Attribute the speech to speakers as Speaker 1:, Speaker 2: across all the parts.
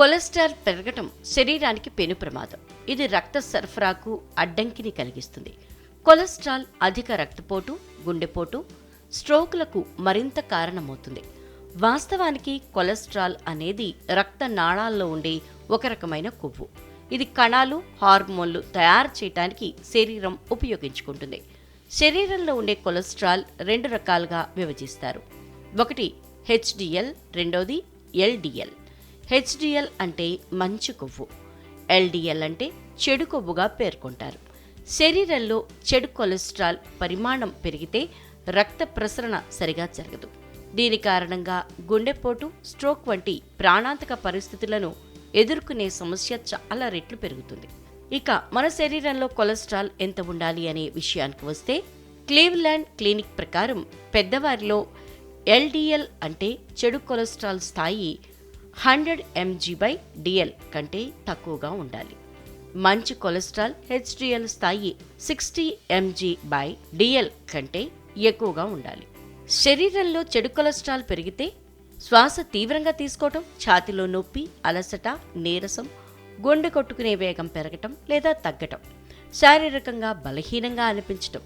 Speaker 1: Cholesterol పెరగటం శరీరానికి పెను ప్రమాదం. ఇది రక్త సరఫరాకు అడ్డంకిని కలిగిస్తుంది. కొలెస్ట్రాల్ అధిక రక్తపోటు గుండెపోటు స్ట్రోక్లకు మరింత కారణమవుతుంది. వాస్తవానికి కొలెస్ట్రాల్ అనేది రక్త నాళాల్లో ఉండే ఒక రకమైన కొవ్వు. ఇది కణాలు హార్మోన్లు తయారు చేయడానికి శరీరం ఉపయోగించుకుంటుంది. శరీరంలో ఉండే కొలెస్ట్రాల్ రెండు రకాలుగా విభజిస్తారు. ఒకటి హెచ్డిఎల్ రెండోది ఎల్డిఎల్. హెచ్డిఎల్ అంటే మంచి కొవ్వు. ఎల్డిఎల్ అంటే చెడు కొవ్వుగా పేర్కొంటారు. శరీరంలో చెడు కొలెస్ట్రాల్ పరిమాణం పెరిగితే రక్త ప్రసరణ సరిగా జరగదు. దీని కారణంగా గుండెపోటు స్ట్రోక్ వంటి ప్రాణాంతక పరిస్థితులను ఎదుర్కొనే సమస్య చాలా రెట్లు పెరుగుతుంది. ఇక మన శరీరంలో కొలెస్ట్రాల్ ఎంత ఉండాలి అనే విషయానికి వస్తే క్లీవ్లాండ్ క్లినిక్ ప్రకారం పెద్దవారిలో ఎల్డిఎల్ అంటే చెడు కొలెస్ట్రాల్ స్థాయి హండ్రెడ్ ఎంజీ బై డిఎల్ కంటే తక్కువగా ఉండాలి. మంచి కొలెస్ట్రాల్ హెచ్డిఎల్ స్థాయి సిక్స్టీ ఎంజీ బై డిఎల్ కంటే ఎక్కువగా ఉండాలి. శరీరంలో చెడు కొలెస్ట్రాల్ పెరిగితే శ్వాస తీవ్రంగా తీసుకోవటం ఛాతిలో నొప్పి అలసట నీరసం గుండె కొట్టుకునే వేగం పెరగటం లేదా తగ్గటం శారీరకంగా బలహీనంగా అనిపించటం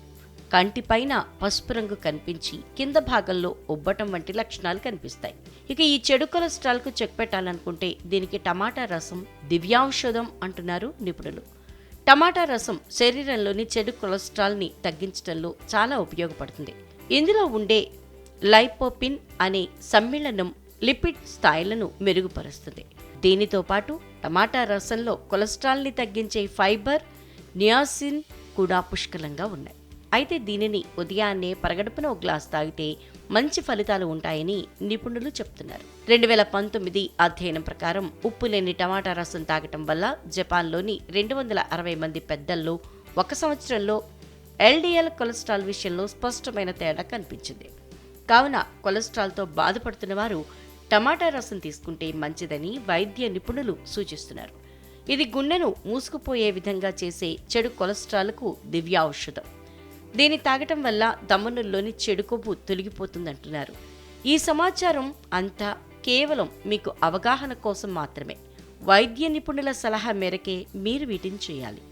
Speaker 1: కంటిపైన పసుపు రంగు కనిపించి కింద భాగంలో ఉబ్బటం వంటి లక్షణాలు కనిపిస్తాయి. ఇక ఈ చెడు కొలెస్ట్రాల్కు చెక్ పెట్టాలనుకుంటే దీనికి టమాటా రసం దివ్యాంశోధం అంటున్నారు నిపుణులు. టమాటా రసం శరీరంలోని చెడు కొలెస్ట్రాల్ని తగ్గించడంలో చాలా ఉపయోగపడుతుంది. ఇందులో ఉండే లైపోపిన్ అనే సమ్మిళనం లిపిడ్ స్థాయిలను మెరుగుపరుస్తుంది. దీనితో పాటు టమాటా రసంలో కొలెస్ట్రాల్ని తగ్గించే ఫైబర్ నియాసిన్ కూడా పుష్కలంగా ఉన్నాయి. అయితే దీనిని ఉదయాన్నే పరగడుపున ఒక గ్లాస్ తాగితే మంచి ఫలితాలు ఉంటాయని నిపుణులు చెప్తున్నారు. రెండు వేల పంతొమ్మిది అధ్యయనం ప్రకారం ఉప్పు లేని టమాటా రసం తాగటం వల్ల జపాన్లోని రెండు వందల అరవై మంది పెద్దల్లో ఒక సంవత్సరంలో ఎల్డిఎల్ కొలెస్ట్రాల్ విషయంలో స్పష్టమైన తేడా కనిపించింది. కావున కొలెస్ట్రాల్తో బాధపడుతున్న వారు టమాటా రసం తీసుకుంటే మంచిదని వైద్య నిపుణులు సూచిస్తున్నారు. ఇది గుండెను మూసుకుపోయే విధంగా చేసే చెడు కొలెస్ట్రాల్కు దివ్య ఔషధం దీన్ని తాగటం వల్ల దమనుల్లోని చెడు కొవ్వు తొలగిపోతుందంటున్నారు. ఈ సమాచారం అంతా కేవలం మీకు అవగాహన కోసం మాత్రమే. వైద్య నిపుణుల సలహా మేరకే మీరు వీటిని చేయాలి.